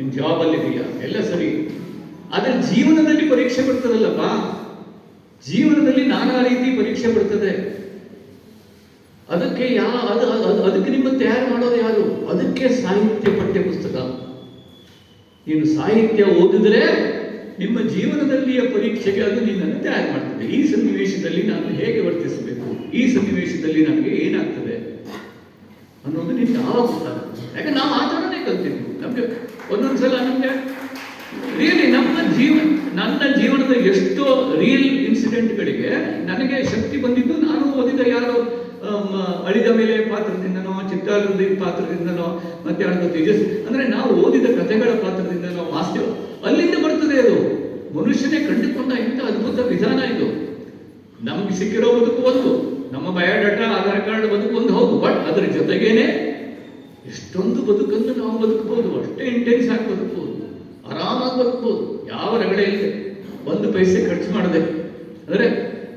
ನಿನ್ ಜಾಬಲ್ಲಿ ಇದೆಯಾ? ಎಲ್ಲ ಸರಿ. ಆದರೆ ಜೀವನದಲ್ಲಿ ಪರೀಕ್ಷೆ ಬರ್ತದಲ್ಲಪ್ಪ ಜೀವನದಲ್ಲಿ ನಾನಾ ರೀತಿ ಪರೀಕ್ಷೆ ಬರ್ತದೆ. ಅದಕ್ಕೆ ಯಾ, ಅದು, ಅದು- ಅದಕ್ಕೆ ನಿಮ್ಮ ತಯಾರು ಮಾಡೋದು ಯಾರು? ಅದಕ್ಕೆ ಸಾಹಿತ್ಯ ಪಠ್ಯ ಪುಸ್ತಕ ನೀನು ಸಾಹಿತ್ಯ ಓದಿದ್ರೆ ನಿಮ್ಮ ಜೀವನದಲ್ಲಿಯ ಪರೀಕ್ಷೆಗೆ ಅದು ನಿನ್ನನ್ನು ತಯಾರು ಮಾಡ್ತದೆ. ಈ ಸನ್ನಿವೇಶದಲ್ಲಿ ನಾನು ಹೇಗೆ ವರ್ತಿಸಬೇಕು? ಈ ಸನ್ನಿವೇಶದಲ್ಲಿ ನನಗೆ ಏನಾಗ್ತದೆ? ಅನ್ನೋದು ನಿಮ್ಗೆ ಯಾವಾಗ ಯಾಕಂದ್ರೆ ನಾವು ಆ ಥರನೇ ಕಲ್ತಿದ್ವಿ ನಮಗೆ ಒಂದೊಂದ್ಸಲ ನಮಗೆ ರಿಯಲಿ ನಮ್ಮ ಜೀವ, ನನ್ನ ಜೀವನದ ಎಷ್ಟೋ ರಿಯಲ್ ಇನ್ಸಿಡೆಂಟ್ಗಳಿಗೆ ನನಗೆ ಶಕ್ತಿ ಬಂದಿದ್ದು ನಾನು ಓದಿದ ಯಾರೋ ಅಳಿದ ಮೇಲೆ ಪಾತ್ರದಿಂದನೋ ಚಿತ್ತಾರದ ಪಾತ್ರದಿಂದನೋ, ಮತ್ತೆ ಅಣ್ಣ ತೇಜಸ್, ಅಂದ್ರೆ ನಾವು ಓದಿದ ಕಥೆಗಳ ಪಾತ್ರದಿಂದನೋ, ವಾಸ್ತವ, ಅಲ್ಲಿಂದ ಬರ್ತದೆ ಅದು. ಮನುಷ್ಯನೇ ಕಂಡುಕೊಂಡ ಇಂಥ ಅದ್ಭುತ ವಿಧಾನ ಇದು. ನಮಗೆ ಸಿಕ್ಕಿರೋ ಬದುಕು ಒಂದು, ನಮ್ಮ ಬಯೋಡಾಟಾ, ಆಧಾರ್ ಕಾರ್ಡ್ ಬದುಕು ಒಂದು ಹೌದು ಬಟ್ ಅದರ ಜೊತೆಗೇನೆ ಎಷ್ಟೊಂದು ಬದುಕನ್ನು ನಾವು ಬದುಕಬಹುದು, ಅಷ್ಟೇ ಇಂಟೆನ್ಸ್ ಆಗಿ ಬದುಕಬಹುದು. ಆರಾಮಾಗಿ ಬದುಕಬಹುದು. ಯಾವ ರಗಡೆ ಇಲ್ಲದೆ ಒಂದು ಪೈಸೆ ಖರ್ಚು ಮಾಡದೆ. ಅಂದರೆ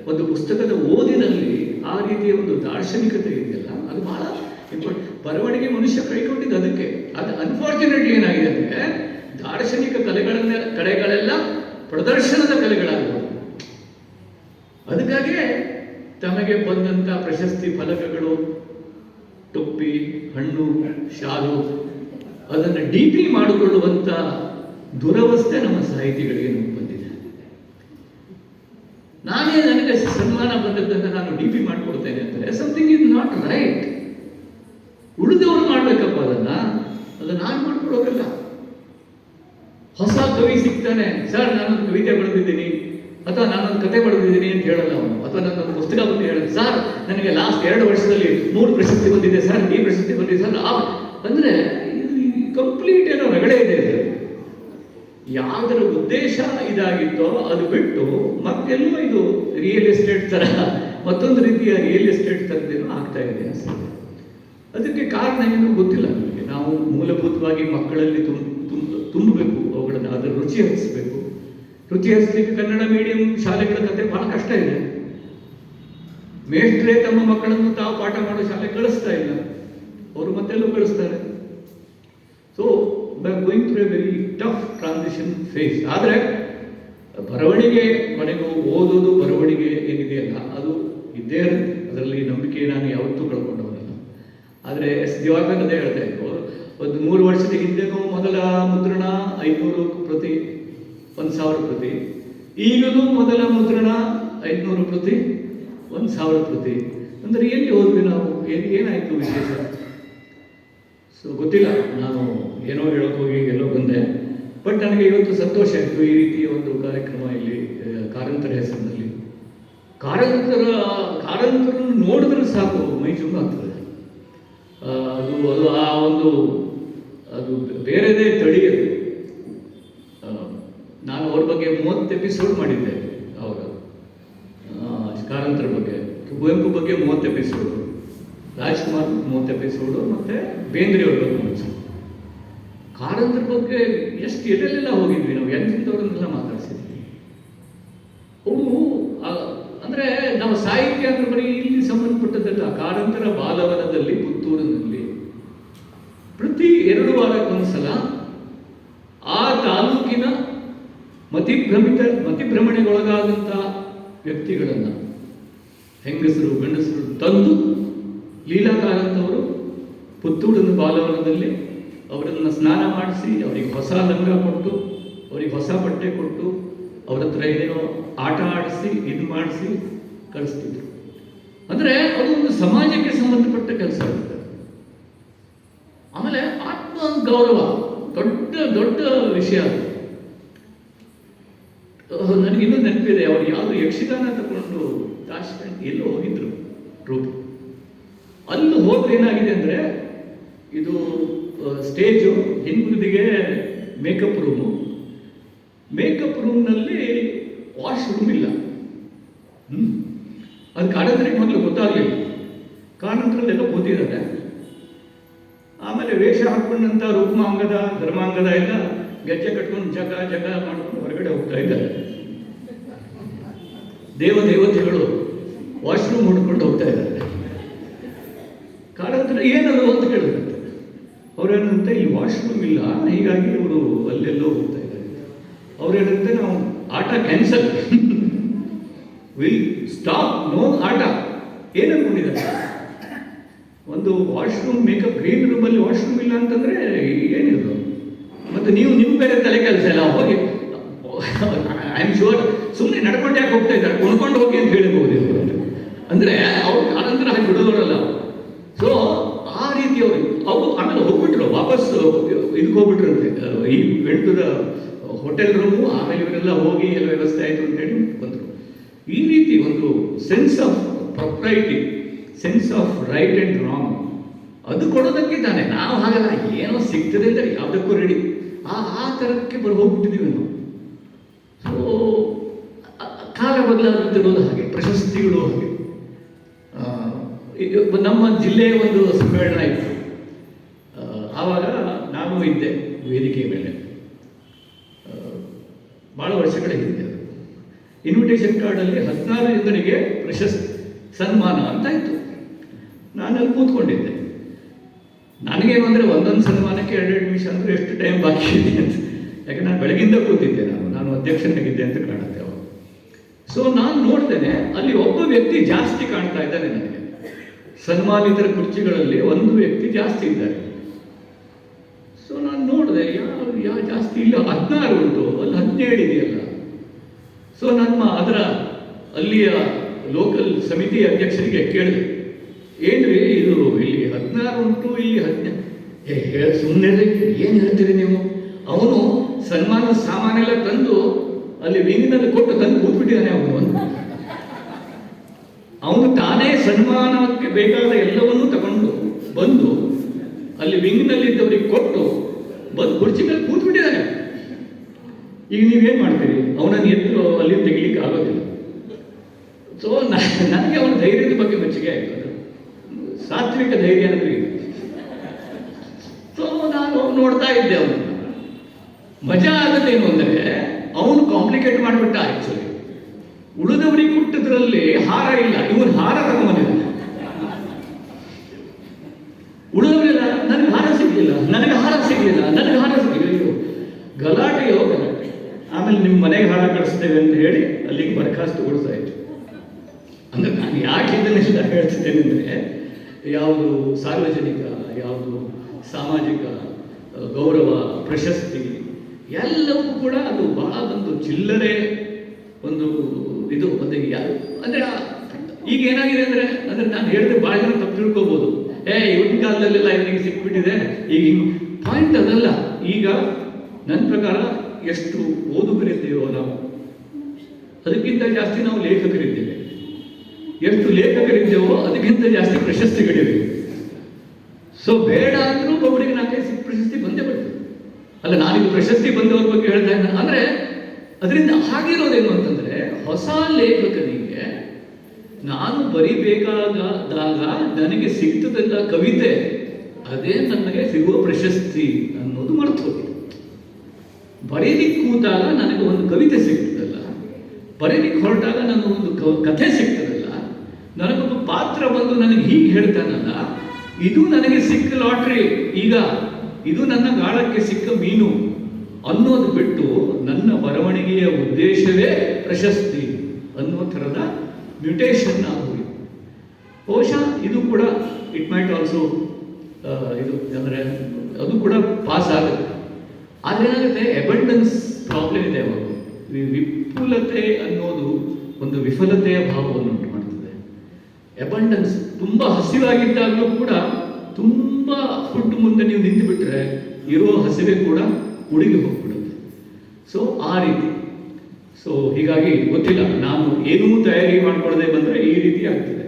ಒಂದು ಪುಸ್ತಕದ ಓದಿನಲ್ಲಿ ಆ ರೀತಿಯ ಒಂದು ದಾರ್ಶನಿಕತೆ ಇದೆಯಲ್ಲ? ಅದು ಬಹಳ ಇಂಪಾರ್ಟೆಂಟ್ ಬರವಣಿಗೆ ಮನುಷ್ಯ ಕೈಕೊಂಡಿದ್ದು ಅದಕ್ಕೆ. ಅದು ಅನ್ಫಾರ್ಚುನೇಟ್ಲಿ ಏನಾಗಿದೆ ಅಂದ್ರೆ ದಾರ್ಶನಿಕ ಕಲೆಗಳನ್ನ ಕಲೆಗಳೆಲ್ಲ ಪ್ರದರ್ಶನದ ಕಲೆಗಳಾಗಬಹುದು ಅದಕ್ಕಾಗಿ ತಮಗೆ ಬಂದಂತ ಪ್ರಶಸ್ತಿ ಫಲಕಗಳು, ಟೊಪ್ಪಿ, ಹಣ್ಣು ಶಾಲು. ಅದನ್ನು ಡಿ ಪಿ ಮಾಡಿಕೊಳ್ಳುವಂತ ದುರವಸ್ಥೆ ನಮ್ಮ ಸಾಹಿತಿಗಳಿಗೆ ಬಂದಿದೆ. ನಾನೇ ನನಗೆ ಸನ್ಮಾನ ಬಂದದ್ದನ್ನು ನಾನು ಡಿ ಪಿ ಮಾಡಿಕೊಡ್ತೇನೆ ಅಂದರೆ ಸಮಥಿಂಗ್ ಇಸ್ ನಾಟ್ ರೈಟ್ ಉಳಿದವರು ಮಾಡ್ಬೇಕಪ್ಪ ಅದನ್ನ. ಅದನ್ನ ನಾನು ಮಾಡ್ಕೊಡೋಕಲ್ಲ. ಹೊಸ ಕವಿ ಸಿಗ್ತಾನೆ. ಸರ್ ನಾನೊಂದು ಕವಿತೆ ಬರೆದಿದ್ದೀನಿ. ಅಥವಾ ನಾನೊಂದು ಕತೆ ಬರೆದಿದ್ದೀನಿ ಅಂತ ಹೇಳಲ್ಲ ಅವನು. ಅಥವಾ ನನ್ನೊಂದು ಪುಸ್ತಕ ಬಂದು ಹೇಳಲ್ಲ. ಸರ್, ನನಗೆ ಲಾಸ್ಟ್ ಎರಡು ವರ್ಷದಲ್ಲಿ ಮೂರು ಪ್ರಶಸ್ತಿ ಬಂದಿದೆ ಸರ್, ಈ ಪ್ರಶಸ್ತಿ ಬಂದಿದೆ ಸರ್. ಆ, ಅಂದ್ರೆ ಕಂಪ್ಲೀಟ್ ಏನೋ ರಗಡೆ ಇದೆ ಇದು. ಯಾವುದರ ಉದ್ದೇಶ ಇದಾಗಿತ್ತೋ ಅದು ಬಿಟ್ಟು ಮತ್ತೆಲ್ಲೋ ಇದು ರಿಯಲ್ ಎಸ್ಟೇಟ್ ತರ, ಮತ್ತೊಂದು ರೀತಿಯ ರಿಯಲ್ ಎಸ್ಟೇಟ್ ತರದೇನೋ ಆಗ್ತಾ ಇದೆ ಅದಕ್ಕೆ ಕಾರಣ ಏನು ಗೊತ್ತಿಲ್ಲ ನಮಗೆ. ನಾವು ಮೂಲಭೂತವಾಗಿ ಮಕ್ಕಳಲ್ಲಿ ತುಂಬ, ತುಂಬಬೇಕು, ಅವುಗಳನ್ನು ಅದರ ರುಚಿ ಹರಿಸಬೇಕು. ಹರಿಸಲಿಕ್ಕೆ ಕನ್ನಡ ಮೀಡಿಯಂ ಶಾಲೆಗಳ ಕತೆ ಬಹಳ ಕಷ್ಟ ಇದೆ. ಮೇಷ್ಟ್ರೇ ತಮ್ಮ ಮಕ್ಕಳನ್ನು ತಾವು ಪಾಠ ಮಾಡೋ ಶಾಲೆ ಕಳಿಸ್ತಾ ಇಲ್ಲ. ಅವರು ಮತ್ತೆಲ್ಲೂ ಕಳಿಸ್ತಾರೆ. So going through a very tough transition phase ಆದರೆ, ಬರವಣಿಗೆ ಮನೆಗೂ ಓದೋದು ಬರವಣಿಗೆ ಏನಿದೆಯಲ್ಲ ಅದು ಇದ್ದೇ ಇರುತ್ತೆ. ಅದರಲ್ಲಿ ನಂಬಿಕೆ ನಾನು ಯಾವತ್ತೂ ಕಳ್ಕೊಂಡವನಲ್ಲ. ಆದರೆ ಎಸ್ ದಿವಾಕರ್ ಅದೇ ಹೇಳ್ತಾ ಇದ್ರು. ಒಂದು ಮೂರು ವರ್ಷದ ಹಿಂದೆನೂ ಮೊದಲ ಮುದ್ರಣ ಐನೂರು ಪ್ರತಿ ಒಂದು ಸಾವಿರ ಪ್ರತಿ ಈಗಲೂ ಮೊದಲ ಮುದ್ರಣ ಐದುನೂರು ಪ್ರತಿ ಒಂದು ಸಾವಿರ ಪ್ರತಿ ಅಂದ್ರೆ ಎಲ್ಲಿ ಹೋದ್ವಿ ನಾವು? ಏನು ಏನಾಯಿತು ವಿಶೇಷ? ಸೊ, ಗೊತ್ತಿಲ್ಲ. ನಾನು ಏನೋ ಹೇಳೋಕೆ ಹೋಗಿ ಎಲ್ಲೋ ಬಂದೆ. ಬಟ್ ನನಗೆ ಇವತ್ತು ಸಂತೋಷ ಆಯಿತು ಈ ರೀತಿಯ ಒಂದು ಕಾರ್ಯಕ್ರಮ ಇಲ್ಲಿ ಕಾರಂತರ ಹೆಸರಿನಲ್ಲಿ. ಕಾರಂತರ ಕಾರಂತರ ನೋಡಿದ್ರೆ ಸಾಕು, ಮೈ ಜುಮ್ ಆಗ್ತದೆ. ಅದು ಅದು ಆ ಒಂದು, ಅದು ಬೇರೆದೇ ತಳಿ ಅದು ಆ, ನಾನು ಅವ್ರ ಬಗ್ಗೆ ಮೂವತ್ತು ಎಪಿಸೋಡ್ ಮಾಡಿದ್ದೆ ಅವಾಗ ಕಾರಂತರ ಬಗ್ಗೆ. ಕುವೆಂಪು ಬಗ್ಗೆ ಮೂವತ್ತು ಎಪಿಸೋಡು ರಾಜ್ಕುಮಾರ್ ಮೂವತ್ತು ಎಪಿಸೋಡು ಮತ್ತೆ ಬೇಂದ್ರೆ ಅವ್ರ ಬಗ್ಗೆ ಮೂವತ್ತು ಕಾರಂತರ ಬಗ್ಗೆ ಎಷ್ಟು ಎಲ್ಲೆಲ್ಲೆಲ್ಲ ಹೋಗಿದ್ವಿ ನಾವು? ಎಂತೆಂಥವ್ರನ್ನೆಲ್ಲ ಮಾತಾಡ್ಸಿದ್ವಿ. ಅವರು ಅಂದ್ರೆ ನಮ್ಮ ಸಾಹಿತ್ಯ ಅಂದ್ರೆ ಬರೀ ಇಲ್ಲಿ ಸಂಬಂಧಪಟ್ಟದ್ದಲ್ಲ, ಕಾರಂತರ ಬಾಲವನದಲ್ಲಿ ಪುತ್ತೂರಿನಲ್ಲಿ ಪ್ರತಿ ಎರಡು ವಾರಕ್ಕೊಂದ್ಸಲ ಆ ತಾಲೂಕಿನ ಮತಿಭ್ರಮಿತ ಮತಿಭ್ರಮಣೆಗೊಳಗಾದಂಥ ವ್ಯಕ್ತಿಗಳನ್ನು ಹೆಂಗಸರು, ಗಂಡಸರು ತಂದು ಲೀಲಾಕಾರಂತವರು ಕಾರಂತವರು ಪುತ್ತೂರಿನ ಬಾಲವನದಲ್ಲಿ ಅವರನ್ನು ಸ್ನಾನ ಮಾಡಿಸಿ ಅವರಿಗೆ ಹೊಸ ಲಂಗ ಕೊಟ್ಟು, ಅವರಿಗೆ ಹೊಸ ಬಟ್ಟೆ ಕೊಟ್ಟು ಅವ್ರ ಹತ್ರ ಏನೇನೋ ಆಟ ಆಡಿಸಿ, ಇದು ಮಾಡಿಸಿ ಕಳಿಸ್ತಿದ್ರು. ಅಂದರೆ ಅದು ಸಮಾಜಕ್ಕೆ ಸಂಬಂಧಪಟ್ಟ ಕೆಲಸ ಆಮೇಲೆ ಆತ್ಮ ಗೌರವ ದೊಡ್ಡ ದೊಡ್ಡ ವಿಷಯ ಅದು. ಅಹ್, ನನಗಿನ್ನೂ ನೆನಪಿದೆ. ಅವ್ರು ಯಾವುದು ಯಕ್ಷಗಾನ ತಗೊಂಡು ತಾಶ್ಕಂಡ್ ಎಲ್ಲೋ ಹೋಗಿದ್ರು ರೂಪ. ಅಲ್ಲಿ ಹೋದ್ರೆ ಏನಾಗಿದೆ ಅಂದ್ರೆ ಇದು ಸ್ಟೇಜು ಹಿಂಬದಿಗೆ ಮೇಕಪ್ ರೂಮು ಮೇಕಪ್ ರೂಮ್ನಲ್ಲಿ ವಾಶ್ ರೂಮ್ ಇಲ್ಲ. ಹ್ಮ್. ಅದು ಕಾಡಂತರಿಗೆ ಮೊದಲು ಗೊತ್ತಾಗಲಿಲ್ಲ. ಕಾರಣಂತರಲ್ಲೆಲ್ಲ ಕೂತಿದ್ದಾರೆ ಆಮೇಲೆ ವೇಷ ಹಾಕೊಂಡಂತ ರೂಪಮಾಂಗದ ಧರ್ಮಾಂಗದ ಎಲ್ಲ ಗೆಜ್ಜೆ ಕಟ್ಕೊಂಡು ಜಗ ಜಗ ಮಾಡ್ಕೊಂಡು ಹೊರಗಡೆ ಹೋಗ್ತಾ ಇದ್ದಾರೆ. ದೇವ ದೇವತೆಗಳು ವಾಶ್ರೂಮ್ ಹುಡ್ಕೊಂಡು ಹೋಗ್ತಾ ಇದ್ದಾರೆ. ಕಾರಣ ಏನದು ಅಂತ ಕೇಳಿದಂತೆ ಅವ್ರೇನಂತೆ, ಈ ವಾಶ್ರೂಮ್ ಇಲ್ಲ, ಹೀಗಾಗಿ ಇವರು ಅಲ್ಲೆಲ್ಲೋ ಹೋಗ್ತಾ ಇದ್ದಾರೆ. ಅವ್ರು ಹೇಳಿದ್ರೆ ನಾವು ಆಟ ಕ್ಯಾನ್ಸಲ್. ವಿಲ್ ಸ್ಟಾಪ್ ನೋ ಆಟ. ಏನು ಅನ್ಕೊಂಡಿದ್ದಾರೆ ಒಂದು ವಾಶ್ರೂಮ್ ಮೇಕಪ್ ಗ್ರೀನ್ ರೂಮಲ್ಲಿ ವಾಶ್ರೂಮ್ ಇಲ್ಲ ಅಂತಂದ್ರೆ ಏನಿದು? ಮತ್ತೆ ನೀವು ನಿಮ್ಮ ಬೇರೆ ತಲೆ ಕೆಲಸ ಇಲ್ಲ ಹೋಗಿ. ಐ ಆಮ್ ಶೂರ್ ಸುಮ್ಮನೆ ನಡ್ಕೊಂಡು ಯಾಕೆ ಹೋಗ್ತಾ ಇದ್ದಾರೆ? ಕುಣ್ಕೊಂಡು ಹೋಗಿ ಅಂತ ಹೇಳಬಹುದು. ಅಂದ್ರೆ ಅವ್ರು ಆನಂತರ ಹಾಗೆ ಬಿಡೋದವರಲ್ಲ ಸೊ ಆ ರೀತಿಯವರು ಅವರು ಆಮೇಲೆ ಹೋಗ್ಬಿಟ್ರು, ವಾಪಸ್ ಇದಕ್ಕೆ ಹೋಗ್ಬಿಟ್ರಂತೆ ಈ ಬೆಳ್ತದ ಹೋಟೆಲ್ ರೂಮು ಆಮೇಲೆ ಇವರೆಲ್ಲ ಹೋಗಿ ಎಲ್ಲ ವ್ಯವಸ್ಥೆ ಆಯಿತು ಅಂತೇಳಿ ಬಂದರು. ಈ ರೀತಿ ಒಂದು sense of propriety sense of right and wrong ಅದು ಕೊಡೋದಕ್ಕೆ ತಾನೆ. ನಾವು ಹಾಗಲ್ಲ, ಏನೋ ಸಿಗ್ತದೆ ಅಂದರೆ ಯಾವುದಕ್ಕೂ ರೆಡಿ ಆ ಆ ಥರಕ್ಕೆ ಬರ್ ಹೋಗ್ಬಿಟ್ಟಿದ್ದೀವಿ ನಾವು ಸೊ ಕಾಲ ಬದಲಾಗುತ್ತಿರೋದು ಹಾಗೆ ಪ್ರಶಸ್ತಿಗಳು ಹಾಗೆ. ನಮ್ಮ ಜಿಲ್ಲೆಯ ಒಂದು ಸಮ್ಮೇಳನ ಇತ್ತು ಆವಾಗ ನಾನು ಇದ್ದೆ ವೇದಿಕೆ ಮೇಲೆ. ಭಾಳ ವರ್ಷಗಳ ಹಿಂದೆ ಅದು. ಇನ್ವಿಟೇಷನ್ ಕಾರ್ಡಲ್ಲಿ ಹದಿನಾರು ಜನರಿಗೆ ಪ್ರಶಸ್ತಿ, ಸನ್ಮಾನ ಅಂತ ಇತ್ತು. ನಾನು ಅಲ್ಲಿ ಕೂತ್ಕೊಂಡಿದ್ದೆ. ನನಗೇನು ಅಂದರೆ ಒಂದೊಂದು ಸನ್ಮಾನಕ್ಕೆ ಎರಡೆರಡು ನಿಮಿಷ ಅಂದರೆ ಎಷ್ಟು ಟೈಮ್ ಬಾಕಿ ಇದೆ ಅಂತ. ಯಾಕೆ ನಾನು ಬೆಳಗಿಂದ ಕೂತಿದ್ದೆ ನಾನು. ನಾನು ಅಧ್ಯಕ್ಷನಾಗಿದ್ದೆ ಅಂತ ಕಾಣುತ್ತೆ. ಸೊ ನಾನು ನೋಡ್ತೇನೆ, ಅಲ್ಲಿ ಒಬ್ಬ ವ್ಯಕ್ತಿ ಜಾಸ್ತಿ ಕಾಣ್ತಾ ಇದ್ದಾನೆ ನನಗೆ. ಸನ್ಮಾನಿತರ ಕುರ್ಚಿಗಳಲ್ಲಿ ಒಂದು ವ್ಯಕ್ತಿ ಜಾಸ್ತಿ ಇದ್ದಾರೆ. ಸೊ ನಾನು ನೋಡಿದೆ ಯಾವ ಯಾವ ಜಾಸ್ತಿ ಇಲ್ಲ, ಹದಿನಾರು ಉಂಟು, ಅಲ್ಲಿ ಹದಿನೇಳು ಇದೆಯಲ್ಲ. ಸೊ ನಮ್ಮ ಅದರ ಅಲ್ಲಿಯ ಲೋಕಲ್ ಸಮಿತಿ ಅಧ್ಯಕ್ಷರಿಗೆ ಕೇಳಿದೆ, ಏನ್ರಿ ಇದು, ಇಲ್ಲಿ ಹದಿನಾರು ಉಂಟು, ಇಲ್ಲಿ ಹದಿನ, ಏ ಸುಮ್ಮನೆ ಏನು ಹೇಳ್ತೀರಿ ನೀವು? ಅವನು ಸನ್ಮಾನ ಸಾಮಾನೆಲ್ಲ ತಂದು ಅಲ್ಲಿ ವಿಂಗಿನಲ್ಲಿ ಕೊಟ್ಟು ತಂದು ಕೂತ್ಬಿಟ್ಟಿದ್ದಾನೆ ಅವನು. ಅವನು ತಾನೇ ಸನ್ಮಾನಕ್ಕೆ ಬೇಕಾದ ಎಲ್ಲವನ್ನೂ ತಗೊಂಡು ಬಂದು ಅಲ್ಲಿ ವಿಂಗ್ನಲ್ಲಿದ್ದವರಿಗೆ ಕೊಟ್ಟು ಬಂದು ಕುರ್ಚಿ ಮೇಲೆ ಕೂತ್ಬಿಟ್ಟಿದ್ದಾನೆ. ಈಗ ನೀವೇನ್ ಮಾಡ್ತೀರಿ? ಅವನನ್ನು ಎದ್ದು ಅಲ್ಲಿ ತೆಗಿಲಿಕ್ಕೆ ಆಗೋದಿಲ್ಲ. ಸೊ ನನಗೆ ಅವನ ಧೈರ್ಯದ ಬಗ್ಗೆ ಮೆಚ್ಚುಗೆ ಆಯ್ತು. ಸಾತ್ವಿಕ ಧೈರ್ಯ ಅಂದ್ರೆ ಸೊ ನಾನು ನೋಡ್ತಾ ಇದ್ದೆ ಅವನು ಮಜಾ ಆದದ್ದೇನು ಅಂದರೆ ಕಳಿಸ್ತೇವೆ ಅಂತ ಹೇಳಿ ಅಲ್ಲಿಗೆ ಬರಖಾಸ್ತುಗೊಳಿಸ್ತಾ ಇತ್ತು ಅಂದ್ರೆ ನಾನು ಯಾಕೆ ಇದನ್ನೆಲ್ಲ ಹೇಳ್ತಿದ್ದೇನೆ ಅಂದರೆ, ಯಾವುದು ಸಾರ್ವಜನಿಕ, ಯಾವುದು ಸಾಮಾಜಿಕ ಗೌರವ, ಪ್ರಶಸ್ತಿ, ಎಲ್ಲವೂ ಕೂಡ ಅದು ಬಹಳ ಒಂದು ಚಿಲ್ಲರೆ ಒಂದು ಇದು ಮತ್ತೆ ಯಾರು ಅಂದ್ರೆ ಈಗ ಏನಾಗಿದೆ ಅಂದ್ರೆ ಅಂದ್ರೆ ನಾನು ಹೇಳಿದ್ರೆ ಬಹಳ ಜನ ತಪ್ಪು ತಿಳ್ಕೊಬೋದು. ಏ, ಇವತ್ತಿನ ಕಾಲದಲ್ಲೆಲ್ಲ ಇವನಿಗೆ ಸಿಕ್ಬಿಟ್ಟಿದೆ. ಈಗ ಪಾಯಿಂಟ್ ಅದಲ್ಲ. ಈಗ ನನ್ನ ಪ್ರಕಾರ ಎಷ್ಟು ಓದುಗರಿದ್ದೇವೋ ನಾವು ಅದಕ್ಕಿಂತ ಜಾಸ್ತಿ ನಾವು ಲೇಖಕರಿದ್ದೇವೆ. ಎಷ್ಟು ಲೇಖಕರಿದ್ದೇವೋ ಅದಕ್ಕಿಂತ ಜಾಸ್ತಿ ಪ್ರಶಸ್ತಿಗಳಿವೆ. ಸೊ ಬೇಡ ಅಂದ್ರೂ ಒಬ್ಬರಿಗೆ ನಾಲ್ಕೈದು ಪ್ರಶಸ್ತಿ ಬಂದೇ ಬರ್ತದೆ ಅಲ್ಲ, ನಾನಿಗೆ ಪ್ರಶಸ್ತಿ ಬಂದವ್ರ ಬಗ್ಗೆ ಹೇಳ್ತಾ ಇದ್ದೇನೆ ಅಂದ್ರೆ, ಅದರಿಂದ ಆಗಿರೋದೇನು ಅಂತಂದ್ರೆ, ಹೊಸ ಲೇಖಕನಿಗೆ ನಾನು ಬರಿಬೇಕಾದಾಗ ನನಗೆ ಸಿಗ್ತದಲ್ಲ ಕವಿತೆ, ಅದೇ ನನಗೆ ಸಿಗುವ ಪ್ರಶಸ್ತಿ ಅನ್ನೋದು ಮರ್ತು ಹೋಗಿದೆ. ಬರೀಲಿಕ್ಕೆ ಕೂತಾಗ ನನಗೆ ಒಂದು ಕವಿತೆ ಸಿಗ್ತದಲ್ಲ. ಬರೀಲಿಕ್ಕೆ ಹೊರಟಾಗ ನನಗೆ ಒಂದು ಕಥೆ ಸಿಗ್ತದಲ್ಲ? ನನಗೊಂದು ಪಾತ್ರ ಬಂದು ನನಗೆ ಹೀಗೆ ಹೇಳ್ತಾನಲ್ಲ, ಇದು ನನಗೆ ಸಿಕ್ಕ ಲಾಟ್ರಿ, ಈಗ ಇದು ನನ್ನ ಗಾಳಕ್ಕೆ ಸಿಕ್ಕ ಮೀನು ಅನ್ನೋದು ಬಿಟ್ಟು ನನ್ನ ಬರವಣಿಗೆಯ ಉದ್ದೇಶವೇ ಪ್ರಶಸ್ತಿ ಅನ್ನೋ ಥರದ ಮ್ಯೂಟೇಷನ್ ಆಗುವುದು ಬಹುಶಃ ಇದು ಕೂಡ ಇಟ್ ಮೈಟ್ ಆಲ್ಸೋ ಇದು ಅಂದರೆ ಅದು ಕೂಡ ಪಾಸ್ ಆಗುತ್ತೆ. ಆದರೆ ಏನಾಗುತ್ತೆ? ಎಬೆಂಡೆನ್ಸ್ ಪ್ರಾಬ್ಲಮ್ ಇದೆ ಅವಾಗ. ವಿ- ವಿಪುಲತೆ ಅನ್ನೋದು ಒಂದು ವಿಫಲತೆಯ ಭಾವವನ್ನು ಉಂಟು ಮಾಡ್ತದೆ ಅಬಂಡನ್ಸ್ ತುಂಬ ಹಸಿವಾಗಿದ್ದಾಗಲೂ ಕೂಡ ತುಂಬ ಫುಡ್ ಮುಂದೆ ನೀವು ನಿಂತು ಬಿಟ್ಟರೆ ಇರೋ ಹಸಿವೆ ಕೂಡ ಉಡುಗಿ ಹೋಗ್ಬಿಡುತ್ತೆ. ಸೊ ಆ ರೀತಿ. ಸೊ ಹೀಗಾಗಿ ಗೊತ್ತಿಲ್ಲ, ನಾನು ಏನೂ ತಯಾರಿ ಮಾಡ್ಕೊಳ್ಳದೆ ಬಂದರೆ ಈ ರೀತಿ ಆಗ್ತದೆ.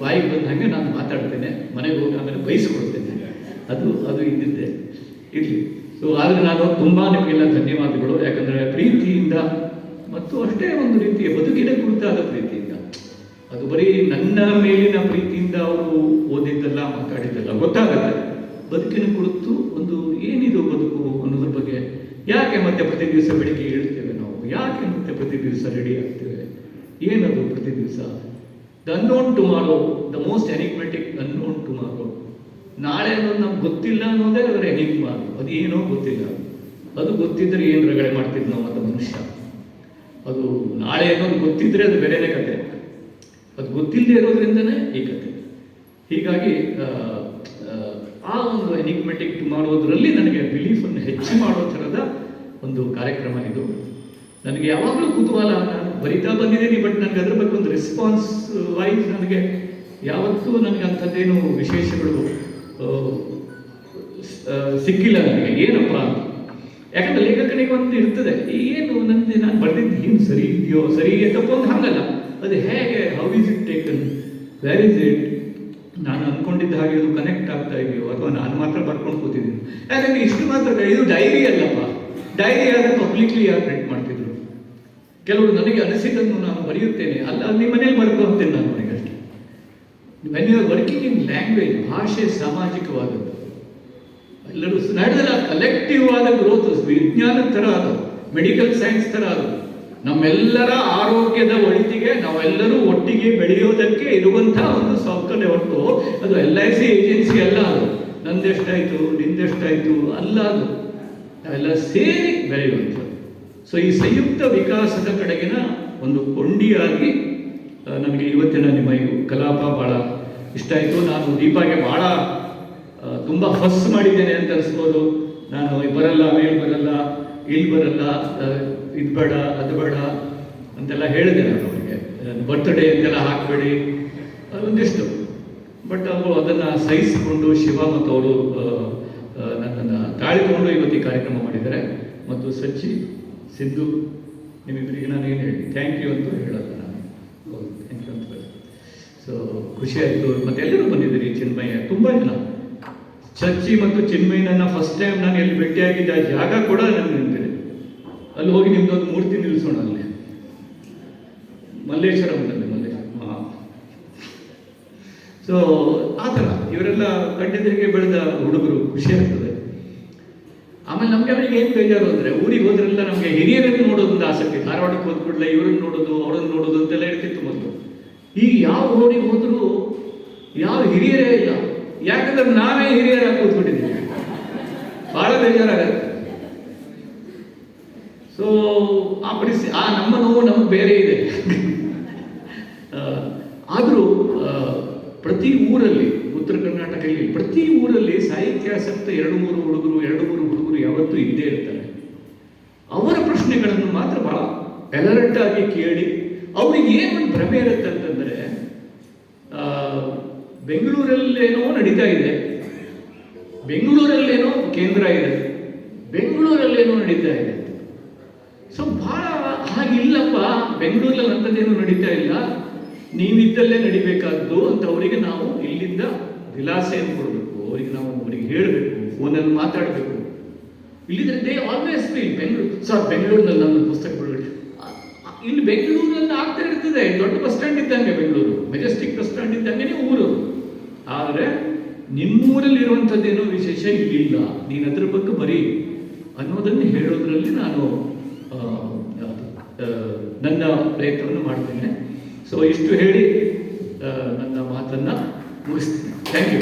ಬಾಯಿಗೆ ಬಂದ ಹಾಗೆ ನಾನು ಮಾತಾಡ್ತೇನೆ, ಮನೆಗೆ ಹೋಗಿ ಆಮೇಲೆ ಬಯಸ್ಕೊಳ್ತೇನೆ. ಅದು ಅದು ಇದ್ದಿದ್ದೆ ಇರಲಿ. ಸೊ ಆದರೆ ನಾನು ತುಂಬ ನಿಮಗೆಲ್ಲ ಧನ್ಯವಾದಗಳು. ಯಾಕಂದರೆ ಪ್ರೀತಿಯಿಂದ ಮತ್ತು ಅಷ್ಟೇ ಒಂದು ರೀತಿಯ ಬದುಕಿನ ಕುರಿತಾದ ಪ್ರೀತಿಯಿಂದ. ಅದು ಬರೀ ನನ್ನ ಮೇಲಿನ ಪ್ರೀತಿಯಿಂದ ಅವರು ಓದಿದ್ದಲ್ಲ, ಮಾತಾಡಿದ್ದಲ್ಲ ಗೊತ್ತಾಗುತ್ತೆ ಬದುಕಿನ ಕುರಿತು ಒಂದು ಏನಿದು ಬದುಕು ಅನ್ನೋದ್ರ ಬಗ್ಗೆ ಯಾಕೆ ಮತ್ತೆ ಪ್ರತಿ ದಿವಸ ಬೆಳಿಗ್ಗೆ ಹೇಳ್ತೇವೆ ನಾವು? ಯಾಕೆ ಮತ್ತೆ ಪ್ರತಿ ದಿವಸ ರೆಡಿ ಆಗ್ತೇವೆ? ಏನದು ಪ್ರತಿ ದಿವಸ? The unknown tomorrow the most enigmatic unknown tomorrow ನಾಳೆ ಅನ್ನೋದು ನಮ್ಗೆ ಗೊತ್ತಿಲ್ಲ ಅನ್ನೋದೇ ಅದರ ಎನಿಗ್ಮ ಅದು ಏನೋ ಗೊತ್ತಿಲ್ಲ. ಅದು ಗೊತ್ತಿದ್ರೆ ಏನು ರಗಳೆ ಮಾಡ್ತಿದ್ವಿ ನಾವು ಅಂತ ಮನುಷ್ಯ. ಅದು ನಾಳೆ ಅನ್ನೋದು ಗೊತ್ತಿದ್ರೆ ಅದು ಬೇರೆನೇ ಕತೆ. ಅದು ಗೊತ್ತಿಲ್ಲದೆ ಇರೋದ್ರಿಂದನೇ ಈ ಕತೆ. ಹೀಗಾಗಿ ಆ, ಒಂದು ಎನಿಗ್ಮೆಟಿಕ್ ಮಾಡೋದ್ರಲ್ಲಿ ನನಗೆ ಬಿಲೀಫನ್ನು ಹೆಚ್ಚು ಮಾಡೋ ಥರದ ಒಂದು ಕಾರ್ಯಕ್ರಮ ಇದು. ನನಗೆ ಯಾವಾಗಲೂ ಕುತೂಹಲ ನಾನು ಬರಿತಾ ಬಂದಿದ್ದೀನಿ ಬಟ್ ನನಗೆ ಅದ್ರ ಬಗ್ಗೆ ಒಂದು ರೆಸ್ಪಾನ್ಸ್ ವೈಸ್ ನನಗೆ ಯಾವತ್ತೂ ನನಗೆ ಅಂಥದ್ದೇನು ವಿಶೇಷಗಳು ಸಿಕ್ಕಿಲ್ಲ ನನಗೆ ಏನಪ್ಪ ಅಂತ ಯಾಕಂದ್ರೆ ಲೇಖಕನಿಗೆ ಒಂದು ಇರ್ತದೆ, ಏನು ನನಗೆ ನಾನು ಬರೆದಿದ್ದು ಏನು ಸರಿ ಇದೆಯೋ, ಸರಿ ತಪ್ಪು ಅಂತ ಹಂಗಲ್ಲ. ಅದು ಹೇಗೆ how is it taken where is it ನಾನು ಅಂದ್ಕೊಂಡಿದ್ದ ಹಾಗೆ ಅದು ಕನೆಕ್ಟ್ ಆಗ್ತಾ ಇದೆಯೋ, ಅಥವಾ ನಾನು ಮಾತ್ರ ಬರ್ಕೊಂಡು ಕೂತಿದ್ದೀನಿ? ಯಾಕಂದ್ರೆ ಇಷ್ಟು ಮಾತ್ರ ಇದು ಡೈರಿ ಅಲ್ಲಪ್ಪ. ಡೈರಿ ಆದರೆ ಪಬ್ಲಿಕ್ಲಿ ಯಾರು ಪ್ರಿಂಟ್ ಮಾಡ್ತಿದ್ರು? ಕೆಲವರು ನನಗೆ ಅನಿಸಿದ್ದನ್ನು ನಾನು ಬರೆಯುತ್ತೇನೆ. ಅಲ್ಲ ನಿಮ್ಮ ಮನೇಲಿ ಬರ್ಕೊಂತೇನೆ ನಾನು. When you are working in language, ಭಾಷೆ ಸಾಮಾಜಿಕವಾದದ್ದು. ಎಲ್ಲರೂ ನಡೆದಲ್ಲ ಕಲೆಕ್ಟಿವ್ ಆದ ಗ್ರೋತ್ ವಿಜ್ಞಾನದ ಥರ ಅದು ಮೆಡಿಕಲ್ ಸೈನ್ಸ್ ಥರ ಅದು. ನಮ್ಮೆಲ್ಲರ ಆರೋಗ್ಯದ ಒಳಿತಿಗೆ ನಾವೆಲ್ಲರೂ ಒಟ್ಟಿಗೆ ಬೆಳೆಯೋದಕ್ಕೆ ಇರುವಂತಹ ಒಂದು ಸೌಕರ್ಯ ಹೊರತು ಅದು ಎಲ್ ಐ ಸಿ ಏಜೆನ್ಸಿ ಅಲ್ಲ ಅದು. ನಂದೆಷ್ಟಾಯ್ತು, ನಿಂದೆಷ್ಟಾಯ್ತು, ಅಲ್ಲ ಅದು. ನಾವೆಲ್ಲ ಸೇರಿ ಬೆಳೆಯುವಂಥದ್ದು. ಸೊ ಈ ಸಂಯುಕ್ತ ವಿಕಾಸದ ಕಡೆಗಿನ ಒಂದು ಕೊಂಡಿಯಾಗಿ ನಮಗೆ ಇವತ್ತಿನ ನಿಮ್ಮ ಕಲಾಪ ಭಾಳ ಇಷ್ಟ ಆಯಿತು ನಾನು ದೀಪಾಗೆ ಭಾಳ ತುಂಬ ಫಸ್ ಮಾಡಿದ್ದೇನೆ ಅಂತ ಅನಿಸ್ಬೋದು. ನಾನು ಬರಲ್ಲ ಮೇಲ್ ಬರಲ್ಲ ಇಲ್ಲಿ ಬರಲ್ಲ ಇದು ಬೇಡ, ಅದು ಬೇಡ ಅಂತೆಲ್ಲ ಹೇಳಿದೆ ನಾನು ಅವರಿಗೆ ಬರ್ತ್ಡೇ ಅಂತೆಲ್ಲ ಹಾಕಬೇಡಿ. ಒಂದಿಷ್ಟು. ಬಟ್ ಅವರು ಅದನ್ನು ಸಹಿಸಿಕೊಂಡು ಶಿವ ಮತ್ತು ಅವರು ನನ್ನನ್ನು ತಾಳಿಕೊಂಡು ಇವತ್ತು ಈ ಕಾರ್ಯಕ್ರಮ ಮಾಡಿದ್ದಾರೆ. ಮತ್ತು ಸಚ್ಚಿ, ಸಿದ್ದು, ನಿಮ್ಮಿಬ್ಬರಿಗೆ ನಾನು ಏನು ಹೇಳಿ ಥ್ಯಾಂಕ್ ಯು ಅಂತ ಹೇಳಲ್ಲ ನಾನು ಥ್ಯಾಂಕ್ ಯು ಅಂತ ಹೇಳಿ ಸೊ ಖುಷಿ ಆಯಿತು ಮತ್ತೆ ಎಲ್ಲರೂ ಬಂದಿದ್ದೀರಿ ಚಿನ್ಮಯ್ಯ ತುಂಬ ಜನ ಚರ್ಚಿ ಮತ್ತು ಚಿನ್ಮಯ್ಯನನ್ನ ಫಸ್ಟ್ ಟೈಮ್ ನಾನು ಎಲ್ಲಿ ಭೇಟಿಯಾಗಿದ್ದ ಜಾಗ ಕೂಡ ನನಗೆ ನೆನಪಿದೆ. ಅಲ್ಲಿ ಹೋಗಿ ನಿಮ್ದೊಂದು ಮೂರ್ತಿ ನಿಲ್ಲಿಸೋಣ ಅಲ್ಲಿ. ಮಲ್ಲೇಶ್ವರಮದಲ್ಲಿ ಮಲ್ಲೇಶ್ವರ. ಹಾಂ. ಸೊ ಆ ಥರ. ಇವರೆಲ್ಲ ಕಂಡಿದ್ದರಿಗೆ ಬೆಳೆದ ಹುಡುಗರು ಖುಷಿ ಆಗ್ತದೆ. ಆಮೇಲೆ ನಮ್ಗೆ ಅವರಿಗೆ ಏನು ಬೇಜಾರು ಅಂದರೆ, ಊರಿಗೆ ಹೋದ್ರೆಲ್ಲ ನಮಗೆ ಹಿರಿಯರನ್ನು ನೋಡೋದೊಂದು ಆಸಕ್ತಿ. ಧಾರವಾಡಕ್ಕೆ ಹೋದ ಕೂಡಲೇ ಇವ್ರನ್ನ ನೋಡೋದು, ಅವ್ರನ್ನ ನೋಡೋದು ಅಂತೆಲ್ಲ ಇರ್ತಿತ್ತು ಮೊದಲು. ಈಗ ಯಾವ ಊರಿಗೆ ಹೋದರೂ ಯಾವ ಹಿರಿಯರೇ ಇಲ್ಲ. ಯಾಕಂದ್ರೆ ನಾನೇ ಹಿರಿಯರಾಗಿ ಕೂತ್ಬಿಟ್ಟಿದ್ದೀನಿ ಬಹಳ ಬೇಜಾರಾಗತ್ತೆ. ಸೊ ಆ ಪರಿಸ್ಥಿತಿ ಆ ನಮ್ಮ ನೋವು ನಮಗೆ ಬೇರೆ ಇದೆ. ಆದರೂ ಪ್ರತಿ ಊರಲ್ಲಿ, ಉತ್ತರ ಕರ್ನಾಟಕದಲ್ಲಿ ಪ್ರತಿ ಊರಲ್ಲಿ ಸಾಹಿತ್ಯಾಸಕ್ತ ಎರಡು ಮೂರು ಹುಡುಗರು, ಎರಡು ಮೂರು ಹುಡುಗರು ಯಾವತ್ತೂ ಇದ್ದೇ ಇರ್ತಾರೆ. ಅವರ ಪ್ರಶ್ನೆಗಳನ್ನು ಮಾತ್ರ ಬಹಳ ಅಲರ್ಟ್ ಆಗಿ ಕೇಳಿ, ಅವ್ರಿಗೆ ಏನು ಭ್ರಮೆ ಇರುತ್ತೆ ಅಂತಂದರೆ ಬೆಂಗಳೂರಲ್ಲೇನೋ ನಡೀತಾ ಇದೆ. ಬೆಂಗಳೂರಲ್ಲೇನೋ ಕೇಂದ್ರ ಇದೆ. ಬೆಂಗಳೂರಲ್ಲೇನೋ ನಡೀತಾ ಇದೆ. ಸೊ ಬಹಳ ಹಾಗಿಲ್ಲಪ್ಪ. ಬೆಂಗಳೂರಲ್ಲಿ ಅಂಥದ್ದೇನು ನಡೀತಾ ಇಲ್ಲ. ನೀವಿದ್ದಲ್ಲೇ ನಡಿಬೇಕಾದ್ದು ಅಂತ ಅವರಿಗೆ ನಾವು ಇಲ್ಲಿಂದ ವಿಲಾಸೆಯನ್ನು ಕೊಡಬೇಕು. ಅವರಿಗೆ ನಾವು ಅವರಿಗೆ ಹೇಳಬೇಕು. ಫೋನಲ್ಲಿ ಮಾತಾಡಬೇಕು. ಇಲ್ಲಿದ್ರೆ they always feel Bengaluru. Sir ಬೆಂಗಳೂರಿನಲ್ಲಿ ನನ್ನ ಪುಸ್ತಕ ಬಿಡುಗಡೆ. ಇಲ್ಲಿ ಬೆಂಗಳೂರಲ್ಲಿ ಆಗ್ತಾ ಇರ್ತದೆ. ದೊಡ್ಡ ಬಸ್ ಸ್ಟ್ಯಾಂಡ್ ಇದ್ದಂಗೆ ಬೆಂಗಳೂರು. ಮೆಜೆಸ್ಟಿಕ್ ಬಸ್ ಸ್ಟ್ಯಾಂಡ್ ಇದ್ದಂಗೆ ಊರು. ಆದರೆ ನಿಮ್ಮೂರಲ್ಲಿರುವಂಥದ್ದೇನೋ ವಿಶೇಷ ಇಲ್ಲ ನೀನು ಅದ್ರ ಬಗ್ಗೆ ಬರೀ ಅನ್ನೋದನ್ನು ಹೇಳೋದ್ರಲ್ಲಿ ನಾನು ನನ್ನ ಪ್ರಯತ್ನವನ್ನು ಮಾಡ್ತೇನೆ. ಸೊ ಇಷ್ಟು ಹೇಳಿ ನನ್ನ ಮಾತನ್ನು ಮುಗಿಸ್ತೀನಿ. Thank you